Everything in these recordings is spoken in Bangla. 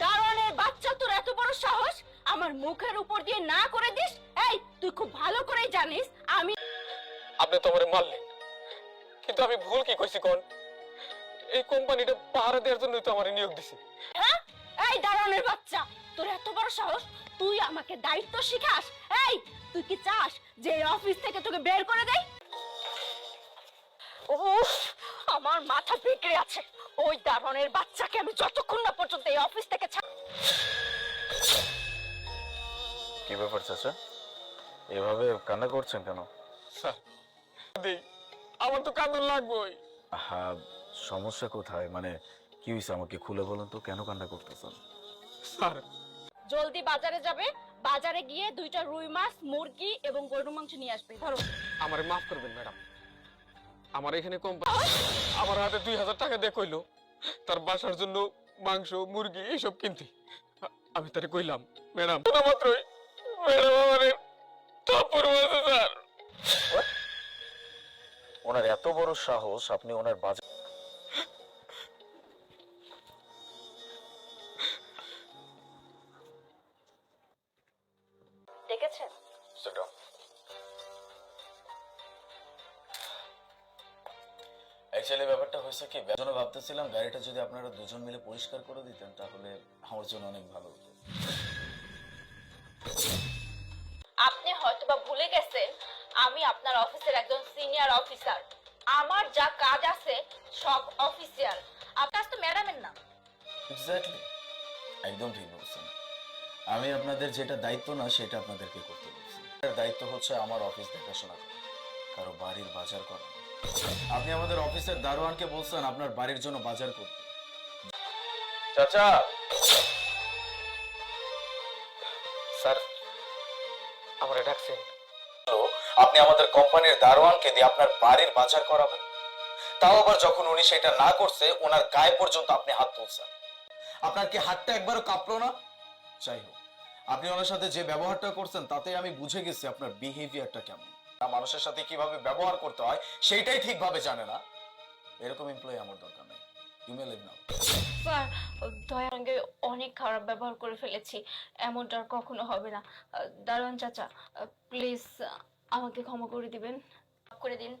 দারোয়ানের বাচ্চা তোর এত বড় সাহস? আমার মুখের উপর দিয়ে না করে দিস? এই তুই খুব ভালো করেই জানিস আমি আপনি তো আমারে মারলেন। কিন্তু আমি ভুল কি কইছি কোন? এই কোম্পানিটা পাহারা দেওয়ার জন্যই তো আমার নিয়োগ দিছে। হ্যাঁ? এই দারোয়ানের বাচ্চা তোর এত বড় সাহস তুই আমাকে দায়িত্ব শিখাস? এই তুই কি চাস যে এই অফিস থেকে তোকে বের করে দেই? উফ আমার মাথা বিগড়ে আছে। ওই দারোয়ানের বাচ্চাকে আমি যতক্ষণ না পর্যন্ত এই অফিস থেকে কি ব্যাপার চাচা? এভাবে কান্না করছেন কেন? আমার তো কান্দন লাগবেই। হ্যাঁ সমস্যা কোথায়? মানে কি হয়েছে আমাকে খুলে বলুন তো কেন কান্না করতেছেন? স্যার জলদি বাজারে যাবে বাজারে গিয়ে দুইটা রুই মাছ মুরগি এবং গরুর মাংস নিয়ে আসবে। ধরো। আমারে মাফ করবেন ম্যাডাম। আমার এখানে কোম্পানি আমার হাতে দুই হাজার টাকা দিয়ে কইলো তার বাসার জন্য মাংস মুরগি এইসব কিনতে। আমি তারে কইলাম ম্যাডাম মাত্রই ম্যাডাম আমারে থাপ্পড় মারছে স্যার। ওনার এত বড় সাহস আপনি ওনার বাজার দেখেছেন? অ্যাকচুয়ালি ব্যাপারটা হয়েছে কি জন্য ভাবতেছিলাম গাড়িটা যদি আপনারা দুজন মিলে পরিষ্কার করে দিতেন তাহলে আমার জন্য অনেক ভালো হতো। আপনি হয়তোবা ভুলে গেছেন আমি আপনার অফিসের একজন সিনিয়র অফিসার আমার যা কাজ আছে সব অফিসিয়াল আপনার তো ম্যাডামের না এক্স্যাক্টলি একদম ঠিক বলছেন। আমি আপনাদের যেটা দায়িত্ব না সেটা আপনাদেরকে করতে বলছি। দায়িত্ব হচ্ছে আমার অফিস দেখাশোনা করা। কারও বাড়ির বাজার করা। আপনি আমাদের অফিসের দারোয়ানকে বলছেন আপনার বাড়ির জন্য বাজার করতে। চাচা! স্যার আমারে ডাকছেন। আপনি আমাদের কোম্পানির দারোয়ানকে দিয়ে আপনার বাড়ির বাজার করাবেন? তাও আবার যখন উনি সেটা না করছে ওনার গায়ে পর্যন্ত আপনি হাত তুলছেন। আপনার কি হাতটা একবারও কাঁপলো না? যাই হোক আপনি ওনার সাথে যে ব্যবহারটা করছেন তাতে আমি বুঝে গেছি আপনার বিহেভিয়ারটা কেমন। মানুষের সাথে কীভাবে ব্যবহার করতে হয় সেইটাই ঠিকভাবে জানে না। এরকম এমপ্লয়ি আমার দরকার নেই। ইমেল নাও স্যার দয়ার সঙ্গে অনেক খারাপ ব্যবহার করে ফেলেছি। এমনটা আর কখনো হবে না। দারোয়ান চাচা প্লিজ আমাকে ক্ষমা করে দিবেন। মাফ করে দিন।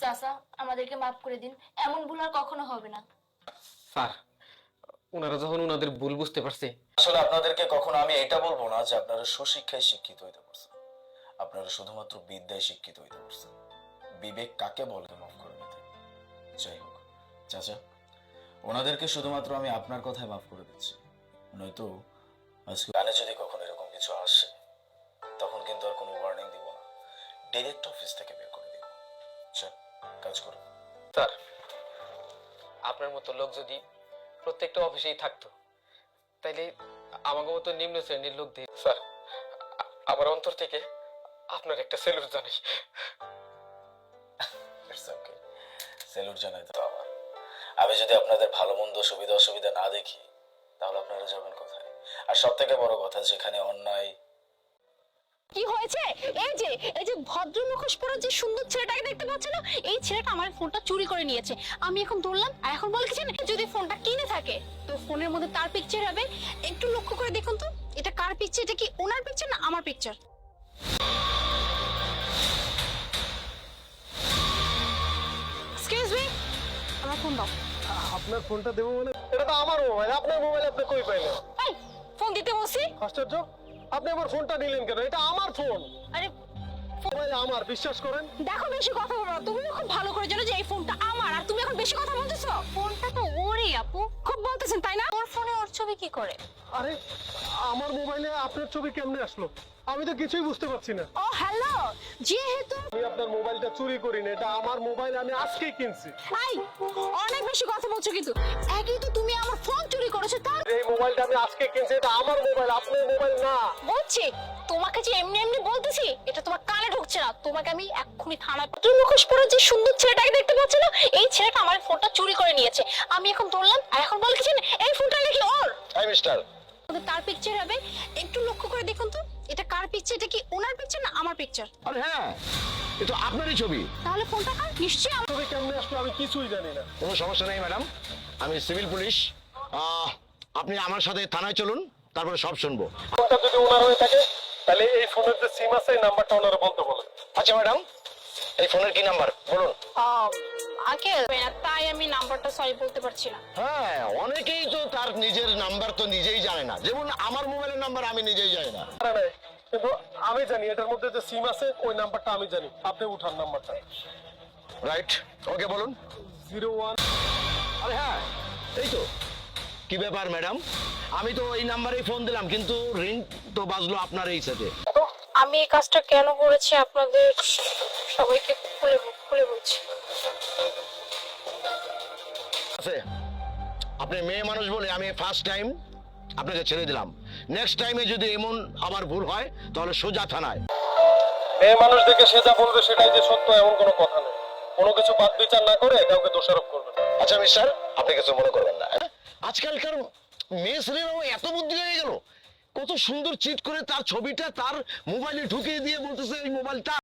চাচা আমাদেরকে মাফ করে দিন। এমন ভুল আর কখনো হবে না। স্যার ওনারা যখন ওনাদের ভুল বুঝতে পারছে। আসলে আপনাদেরকে কখনো আমি এটা বলব না যে আপনারা সুশিক্ষায় শিক্ষিত হইতে পারছেন। আপনারা শুধুমাত্র বিদ্যায় শিক্ষিত হইতে পারছেন। বিবেক কাকে বলে মাফ করে নিতে যাই হোক চাচা ওনাদেরকে শুধুমাত্র আমি আপনার কথায় মাফ করে দিচ্ছি। নয়তো আজকে গানে যদি কখনো এরকম কিছু আসে তখন কিন্তু আর কোনো ওয়ার্নিং দিব না। ডিরেক্ট অফিস থেকে বের করে দিব। চল কাজ করুন। স্যার আপনার মতো লোক যদি প্রত্যেকটা অফিসেই থাকতো তাইলে আমাকে মতো নিম্ন শ্রেণির লোক দিয়ে স্যার আমার অন্তর থেকে আপনার একটা সেলুট জানাই। সেলুট জানাই তো আমার আমি যদি আপনাদের ভালো মন্দ সুবিধা অসুবিধা না দেখি তাহলে আপনারা যাবেন কোথায়? আর সব থেকে বড় কথা যেখানে অন্যায় কি হয়েছে? এই যে এই যে ভদ্র মুখোশ পরা যে সুন্দর ছেলেটাকে দেখতে পাচ্ছ না? এই ছেলেটা আমার ফোনটা চুরি করে নিয়েছে। আমি এখন ধরলাম আর এখন বলে কিছু যদি ফোনটা কিনে থাকে তো ফোনের মধ্যে তার পিকচার হবে। একটু লক্ষ্য করে দেখুন তো এটা কার পিকচার এটা কি ওনার পিকচার না আমার পিকচার দাও আপনার ফোনটা দেবো মানে? এটা তো আমার মোবাইল আপনার মোবাইল আপনি কই পাইলেন? এই ফোন দিতে বসি আশ্চর্য। আপনি আমার ফোনটা নিলেন কেন? এটা আমার ফোন। আরে মোবাইল আমার বিশ্বাস করেন? দেখো বেশি কথা বলো তুমি খুব ভালো করে জানো যে এই ফোনটা আমার আর তুমি এখন বেশি কথা বলতেছো। ফোনটা তো ওরই আপু। খুব বলতেছেন তাই না? ওর ফোনে ওর ছবি কি করে? আরে আমার মোবাইলে আপনার ছবি কেমনে আসলো? আমি তো কিছুই বুঝতে পারছি না। ও হ্যালো! যেহেতু আমি আপনার মোবাইলটা চুরি করিনি এটা আমার মোবাইল আমি আজকেই কিনছি। আই অনেক বেশি কথা বলছো কিন্তু। একই তো তুমি আমার ফোন চুরি করেছ তার এই মোবাইলটা আমি আজকে কিনছি এটা আমার মোবাইল আপনার মোবাইল না। বলছি তোমাকে যে এমনি এমনি বলতেছি এটা তোমার কানে ঢুকছে। না? তোমাকে আমি এক্ষুনি থানায় তুই মুখোশ পরে যে সুন্দর ছেলেটাকে দেখতে পাচ্ছ না এই ছেলেটা আমার ফোনটা চুরি করে নিয়েছে। আমি এখন ধরলাম আর এখন বল কিছু এই ফোনটা নাকি ওর। হাই মিস্টার তার পিকচার হবে। একটু লক্ষ্য করে দেখুন তো এটা কার পিকচার এটা কি ওনার পিকচার না আমার পিকচার আরে হ্যাঁ এ তো আপনারই ছবি। তাহলে ফোনটা কার? নিশ্চয়ই আমার। ছবি কেমনে আসলো আমি কিছুই জানি না। কোনো সমস্যা নেই ম্যাডাম আমি সিভিল পুলিশ আহ, আপনি আমার সাথে থানায় চলুন তারপরে সব শুনব। ফোনটা যদি ওনার হয়ে থাকে তাহলে এই ফোনের যে সিম আছে এই নাম্বারটা ওনারা বলতে বলেন আচ্ছা ম্যাডাম এই ফোনের কি নাম্বার বলুন। আঙ্কেল তাই আমি নাম্বারটা সরি বলতে পারছি না। হ্যাঁ অনেকেই তো তার নিজের নাম্বার তো নিজেই জানে না। যেমন আমার মোবাইলের নাম্বার আমি নিজেই জানি না। না, না, কিন্তু আমি জানি এটার মধ্যে যে সিম আছে ওই নাম্বারটা আমি জানি। আপনি উঠান নাম্বারটা রাইট ওকে বলুন। জিরো ওয়ান আরে হ্যাঁ এই তো। কি ব্যাপার ম্যাডাম আমি তো এই নাম্বারেই ফোন দিলাম কিন্তু রিং তো বাজলো আপনার এই সাথে। আমি এই কাজটা কেন করেছি আপনাদের সবাইকে খুলে খুলে বলছি। আছে। আপনি মেয়ে মানুষ বলে আমি ফার্স্ট টাইম আপনাকে ছেড়ে দিলাম। নেক্সট টাইমে যদি এমন আবার ভুল হয় তাহলে সোজা থানায়। মেয়ে মানুষ দেখে সে যা বলবে সেটাই যে সত্য এমন কোনো কথা নেই। কোনো কিছু বাদ বিচার না করে কাউকে দোষারোপ করবেন না। আচ্ছা মিস্টার আপনি কিছু মনে করবেন না হ্যাঁ? আজকালকার মেয়ে ছেলেরাও এত বুদ্ধি হয়ে গেল। কত সুন্দর চিট করে তার ছবিটা তার মোবাইলে ঢুকিয়ে দিয়ে বলতেছে এই মোবাইলটা